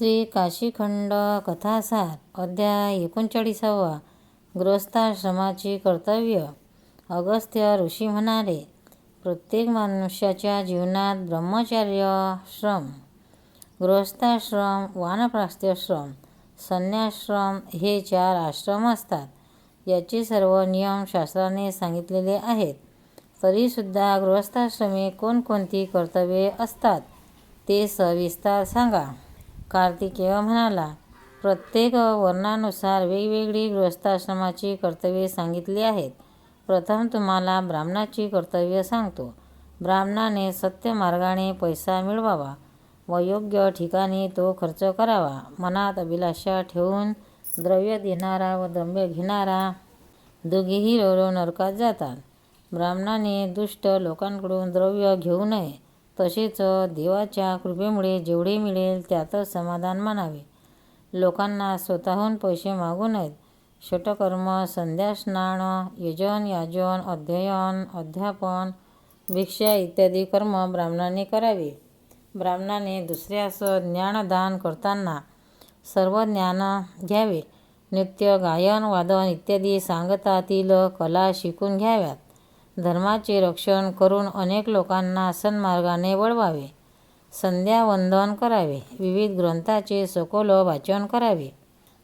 श्री काशीखंड कथासार अध्याय एकोणचाळीसावा गृहस्थाश्रमाची कर्तव्य. अगस्त्य ऋषी म्हणाले प्रत्येक मनुष्याच्या जीवनात ब्रह्मचर्याश्रम गृहस्थाश्रम वानप्रास्थ्यश्रम संन्याश्रम हे चार आश्रम असतात. याचे सर्व नियम शास्त्राने सांगितलेले आहेत. तरीसुद्धा गृहस्थाश्रमे कोणकोणती कर्तव्ये असतात ते सविस्तर सांगा. कार्तिकेय म्हणाला प्रत्येक वर्णानुसार वेगवेगळी गृहस्थाश्रमाची कर्तव्ये सांगितली आहेत. प्रथम तुम्हाला ब्राह्मणाची कर्तव्य सांगतो. ब्राह्मणाने सत्य मार्गाने पैसा मिळवावा. व योग्य ठिकाणी तो खर्च करावा. मनात अभिलाषा ठेवून द्रव्य देणारा व द्रव्य घेणारा दोघेही रवरव नरकात जातात. ब्राह्मणाने दुष्ट लोकांकडून द्रव्य घेऊ नये. तसेच देवाच्या कृपेमुळे जेवढे मिळेल त्यातच समाधान मानावे. लोकांना स्वतःहून पैसे मागू नयेत. षटकर्म संध्यास्नान यजन याजन अध्ययन अध्यापन भिक्षा इत्यादी कर्म ब्राह्मणाने करावे. ब्राह्मणाने दुसऱ्यास ज्ञानदान करताना सर्व ज्ञान घ्यावे. नृत्य गायन वादन इत्यादी सांगतातील कला शिकून घ्याव्यात. धर्माचे रक्षण करून अनेक लोकांना सन्मार्गाने वळवावे. संध्यावंदन करावे. विविध ग्रंथाचे सखोल वाचन करावे.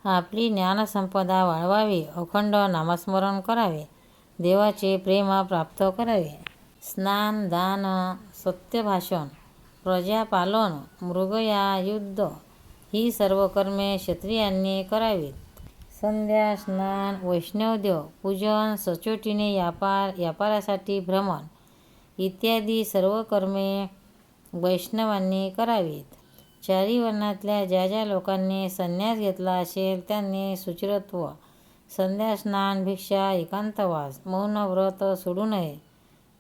आपली ज्ञानसंपदा वाढवावी. अखंड नामस्मरण करावे. देवाचे प्रेम प्राप्त करावे. स्नान दान सत्यभाषण प्रजापालन मृगया युद्ध ही सर्व कर्मे क्षत्रियांनी करावीत. संध्या स्नान वैष्णवदेव पूजन सचोटीने व्यापार व्यापारासाठी भ्रमण इत्यादी सर्व कर्मे वैष्णवांनी करावीत. चारी वर्णातल्या ज्या ज्या लोकांनी संन्यास घेतला असेल त्यांनी शुचित्व संध्यास्नान भिक्षा एकांतवास मौन व्रत सोडू नये.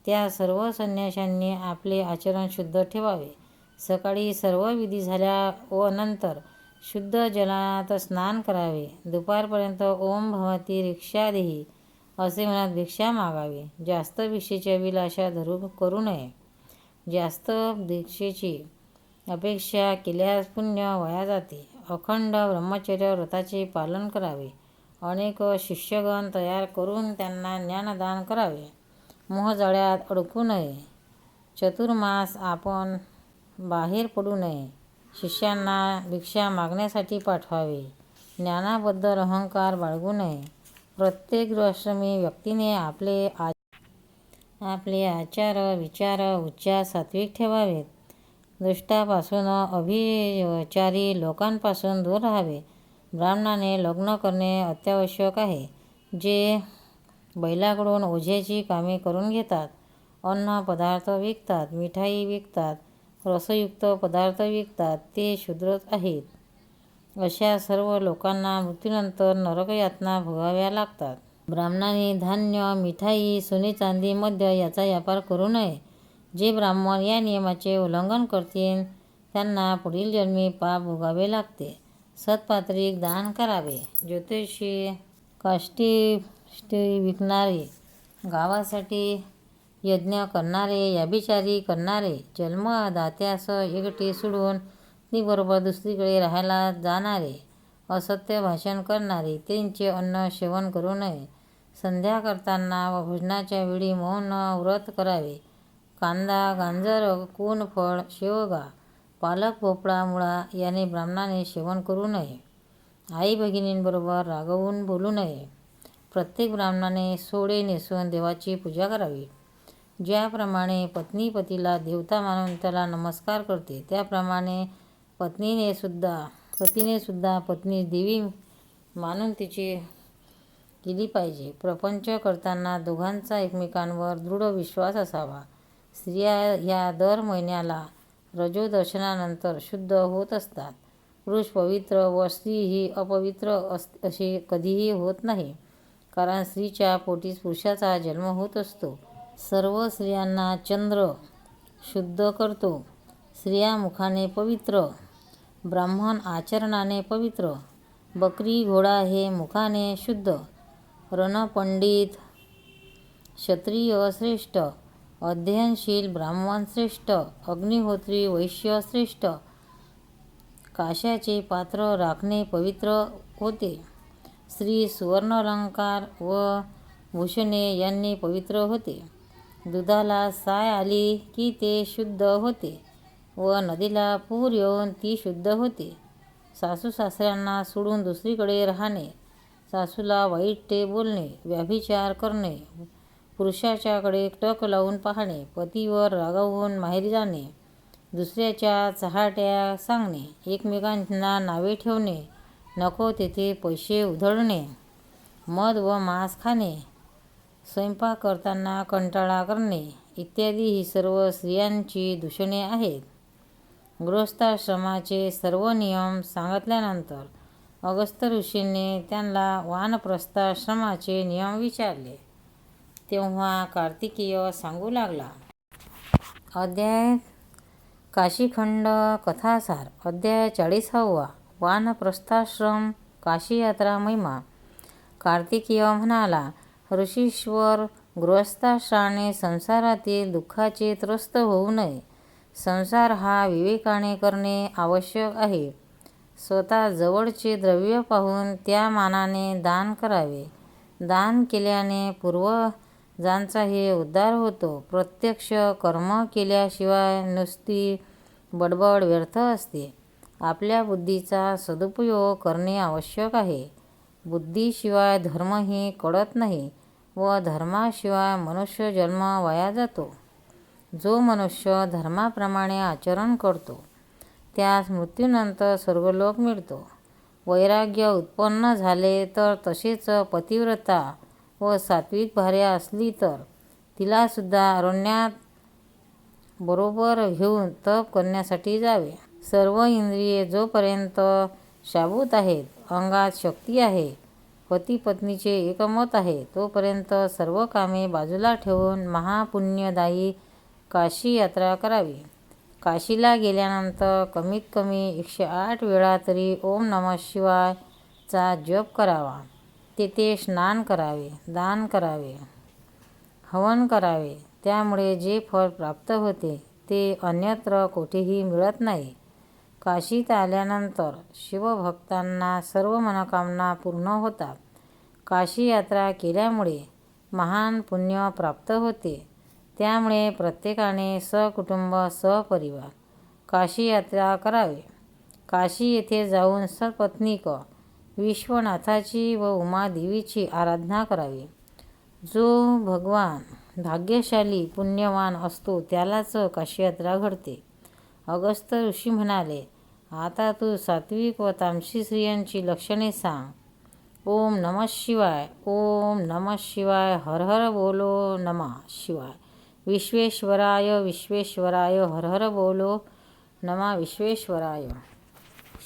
त्या सर्व संन्याशांनी आपले आचरण शुद्ध ठेवावे. सकाळी सर्व विधी झाल्या व नंतर शुद्ध जलात स्नान करावे. दुपारपर्यंत ओम भवती रिक्षा देही असे म्हणत भिक्षा मागावी. जास्त भिक्षेची अभिलाषा धरू करू नये. जास्त दीक्षेची अपेक्षा केल्यास पुण्य वाया जाते. अखंड ब्रह्मचर्य व्रताचे पालन करावे. अनेक शिष्यगण तयार करून त्यांना ज्ञानदान करावे. मोहजाळ्यात अडकू नये. चतुर्मास आपण बाहेर पडू नये. शिष्यांना भिक्षा मागण्यासाठी पाठवावे. ज्ञानाबद्दल अहंकार बाळगू नये. प्रत्येक गृहाश्रमी व्यक्तीने आपले आ आपले आचार विचार उच्चार सात्विक ठेवावेत. दुष्टापासून अभिचारी लोकांपासून दूर राहावे. ब्राह्मणाने लग्न करणे अत्यावश्यक आहे. जे बैलाकडून ओझ्याची कामे करून घेतात. अन्न पदार्थ विकतात मिठाई विकतात रसयुक्त पदार्थ विकतात ते शूद्रच आहेत. अशा सर्व लोकांना मृत्यूनंतर नरकयातना भोगाव्या लागतात. ब्राह्मणाने धान्य मिठाई सोने चांदी मद्य याचा व्यापार करू नये. जे ब्राह्मण या नियमाचे उल्लंघन करतील त्यांना पुढील जन्मी पाप भोगावे लागते. सत्पात्रिक दान करावे. ज्योतिषी काष्टी विकणारे गावासाठी यज्ञ करणारे याभिचारी करणारे जन्मदात्यास एकटे सोडून बरोबर दुसरीकडे राहायला जाणारे असत्य भाषण करणारे त्यांचे अन्न सेवन करू नये. संध्या करताना व भोजनाच्या वेळी मौन व्रत करावे. कांदा गाजर कोनफळ शेवगा पालक भोपळा मुळा याने ब्राह्मणाने सेवन करू नये. आई भगिनींबरोबर रागवून बोलू नये. प्रत्येक ब्राह्मणाने सोडे नेसून देवाची पूजा करावी. ज्याप्रमाणे पत्नी पतीला देवता मानून त्याला नमस्कार करते त्याप्रमाणे पत्नीने सुद्धा पतीने सुद्धा पत्नी देवी मानून तिची केली पाहिजे. प्रपंच करताना दोघांचा एकमेकांवर दृढ विश्वास असावा. स्त्रिया ह्या दर महिन्याला रजोदर्शनानंतर शुद्ध होत असतात. पुरुष पवित्र व स्त्री ही अपवित्र अस असे कधीही होत नाही. कारण स्त्रीच्या पोटीस पुरुषाचा जन्म होत असतो. सर्व स्त्रियांना चंद्र शुद्ध करतो. स्त्रिया मुखाने पवित्र ब्राह्मण आचरणाने पवित्र बकरी घोडा हे मुखाने शुद्ध रणपंडित क्षत्रिय श्रेष्ठ अध्ययनशील ब्राह्मण श्रेष्ठ अग्निहोत्री वैश्य श्रेष्ठ काशाचे पात्र राखणे पवित्र होते. स्त्री सुवर्णालंकार व भूषणे यांनी पवित्र होते. दुधाला साय आली की ते शुद्ध होते व नदीला पूर येऊन ती शुद्ध होते. सासू सासऱ्यांना सोडून दुसरीकडे राहणे सासूला वाईट ते बोलणे व्याभिचार करणे पुरुषाच्याकडे टक लावून पाहणे पतीवर रागावून माहेरी जाणे दुसऱ्याच्या चहाट्या सांगणे एकमेकांना नावे ठेवणे नको तेथे पैसे उधळणे मध व मांस खाणे स्वयंपाक करताना कंटाळा करणे इत्यादी ही सर्व स्त्रियांची दूषणे आहेत. गृहस्थाश्रमाचे सर्व नियम सांगितल्यानंतर अगस्त्य ऋषींनी त्यांना वानप्रस्थाश्रमाचे नियम विचारले. तेव्हा कार्तिकीय सांगू लागला. अध्याय काशीखंड कथासार. अध्याय चाळीसावा. वानप्रस्थाश्रम काशीयात्रा महिमा. कार्तिकीय म्हणाला ऋषीश्वर गृहस्थाश्राने संसारातील दुःखाचे त्रस्त होऊ नये. संसार हा विवेकाने करणे आवश्यक आहे. स्वतः जवळचे द्रव्य पाहून त्या मानाने दान करावे. दान केल्याने पूर्वजांचाही उद्धार होतो. प्रत्यक्ष कर्म केल्याशिवाय नुसती बडबड व्यर्थ असते. आपल्या बुद्धीचा सदुपयोग करणे आवश्यक आहे. बुद्धीशिवाय धर्मही कळत नाही व धर्माशिवाय मनुष्य जन्म वाया जातो. जो मनुष्य धर्माप्रमाणे आचरण करतो त्यास मृत्यूनंतर स्वर्गलोक मिळतो. वैराग्य उत्पन्न झाले तर तसेच पतिव्रता व सात्विक भार्या असली तर तिलासुद्धा अरण्यात बरोबर घेऊन तप करण्यासाठी जावे. सर्व इंद्रिये जोपर्यंत शाबूत आहेत अंगात शक्ती आहे. पती पत्नीचे एकमत आहे. तोपर्यंत सर्व कामे बाजूला ठेवून महापुण्यदायी काशी यात्रा करावी. काशीला गेल्यानंतर कमीत कमी एकशे आठ वेळा तरी ओम नम शिवायचा जप करावा. तेथे स्नान करावे दान करावे हवन करावे. त्यामुळे जे फळ प्राप्त होते ते अन्यत्र कोठेही मिळत नाही. काशीत आल्यानंतर शिवभक्तांना सर्व मनोकामना पूर्ण होतात. काशी यात्रा केल्यामुळे महान पुण्य प्राप्त होते. त्यामुळे प्रत्येकाने सकुटुंब सहपरिवार काशी यात्रा करावे. काशी येथे जाऊन सपत्नीक विश्वनाथाची व उमादेवीची आराधना करावी. जो भगवान भाग्यशाली पुण्यवान असतो त्यालाच काशीयात्रा घडते. अगस्त ऋषी म्हणाले आता तू सात्विक व तामसी स्त्रियांची लक्षणे सांग. ओम नम शिवाय ओम नम शिवाय हर हर बोलो नमः शिवाय. विश्वेश्वराय विश्वेश्वराय हर हर बोलो नमा विश्वेश्वराय.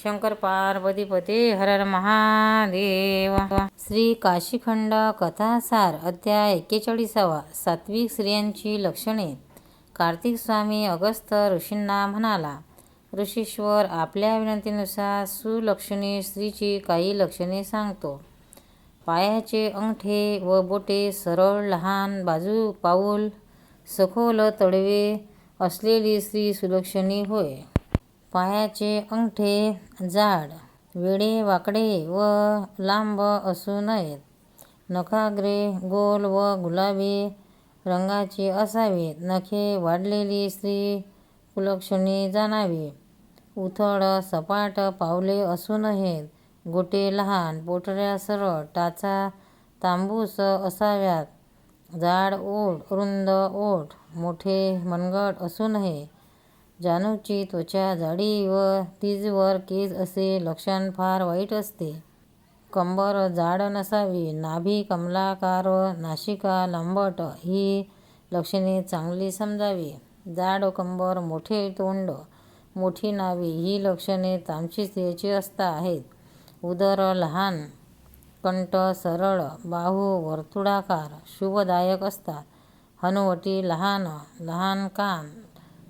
शंकर पार्वतीपते हर हर महादेव. श्री काशीखंड कथासार अध्याय एक्केचाळीसावा. सात्विक स्त्रियांची लक्षणे. कार्तिक स्वामी अगस्त ऋषींना म्हणाला ऋषीश्वर आपल्या विनंतीनुसार सुलक्षणी स्त्रीची काही लक्षणे सांगतो. पायाचे अंगठे व बोटे सरळ लहान बाजू पाऊल सखोल तळवे असलेली स्त्री सुलक्षणी होय. पायाचे अंगठे जाड वेडे वाकडे व लांब असू नयेत. नखाग्रे गोल व गुलाबी रंगाची असावीत. नखे वाढलेली स्त्री कुलक्षणी जाणावी. उथळ सपाट पावले असू नयेत गोटे लहान पोटऱ्या सरळ टाचा तांबूस असाव्यात. जाड ओठ रुंद ओठ मोठे मनगट असू नये जानूची त्वचा जाडी व तीजवर केस असे लक्षण फार वाईट असते. कंबर जाड नसावी नाभी कमलाकार व नाशिका लांबट ही लक्षणे चांगली समजावी. जाड कंबर मोठे तोंड मोठी नावे ही लक्षणे तामसी स्त्रियेची असता आहेत. उदर लहान कंठ सरळ बाहू वर्तुळाकार शुभदायक असतात. हनुवटी लहान लहान कान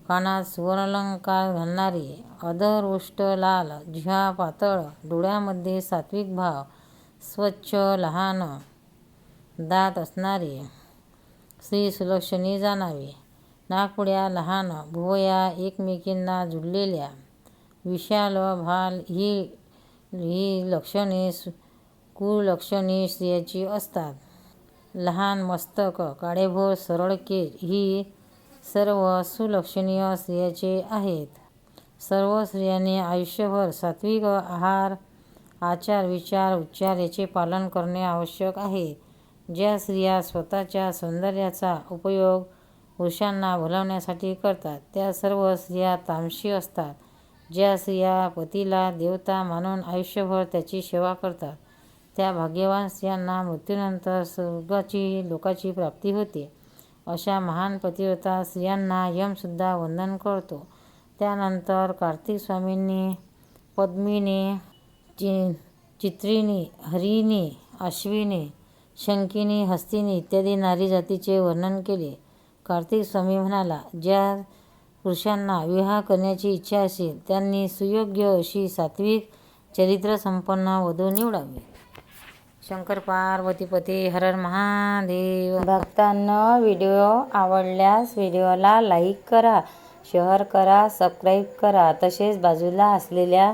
कानात सुवर्णलंकार घालणारी अधर उष्ट लाल जिव्हा पातळ डोळ्यामध्ये सात्विक भाव स्वच्छ लहान दात असणारी स्त्री सुलक्षणी जाणावी नाकपुड्या लहान भुवया एकमेकींना जुळलेल्या विशाल भाल ही ही लक्षणे सु- कुलक्षणी स्त्रियाची असतात. लहान मस्तक काळेभोर सरळ केस ही सर्व सुलक्षणीय स्त्रियाचे आहेत. सर्व स्त्रियांनी आयुष्यभर सात्विक आहार आचार विचार उच्चार याचे पालन करणे आवश्यक आहे. ज्या स्त्रिया स्वतःच्या सौंदर्याचा उपयोग पुरुषांना भुलवण्यासाठी करतात. त्या सर्व स्त्रिया तामशी असतात. ज्या स्त्रिया पतीला देवता मानून आयुष्यभर त्याची सेवा करतात. त्या भाग्यवान स्त्रियांना मृत्यूनंतर स्वर्गाची लोकाची प्राप्ती होते. अशा महान पतिव्रता स्त्रियांना यमसुद्धा वंदन करतो. त्यानंतर कार्तिक स्वामींनी पद्मिनी चि चित्रिणी हरिणी अश्विनी शंकिनी हस्तिनी इत्यादी नारी जातीचे वर्णन केले. कार्तिक स्वामी म्हणाला ज्या पुरुषांना विवाह करण्याची इच्छा असेल त्यांनी सुयोग्य अशी सात्विक चरित्रसंपन्न वधू निवडावी. शंकर पार्वतीपती हरण महादेव. भक्तांना व्हिडिओ आवडल्यास व्हिडिओला लाईक करा शेअर करा सबस्क्राईब करा तसेच बाजूला असलेल्या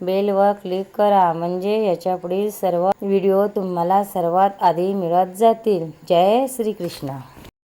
बेलवर क्लिक करा म्हणजे याच्यापुढील सर्व व्हिडिओ तुम्हाला सर्वात आधी मिळत जातील. जय श्रीकृष्ण.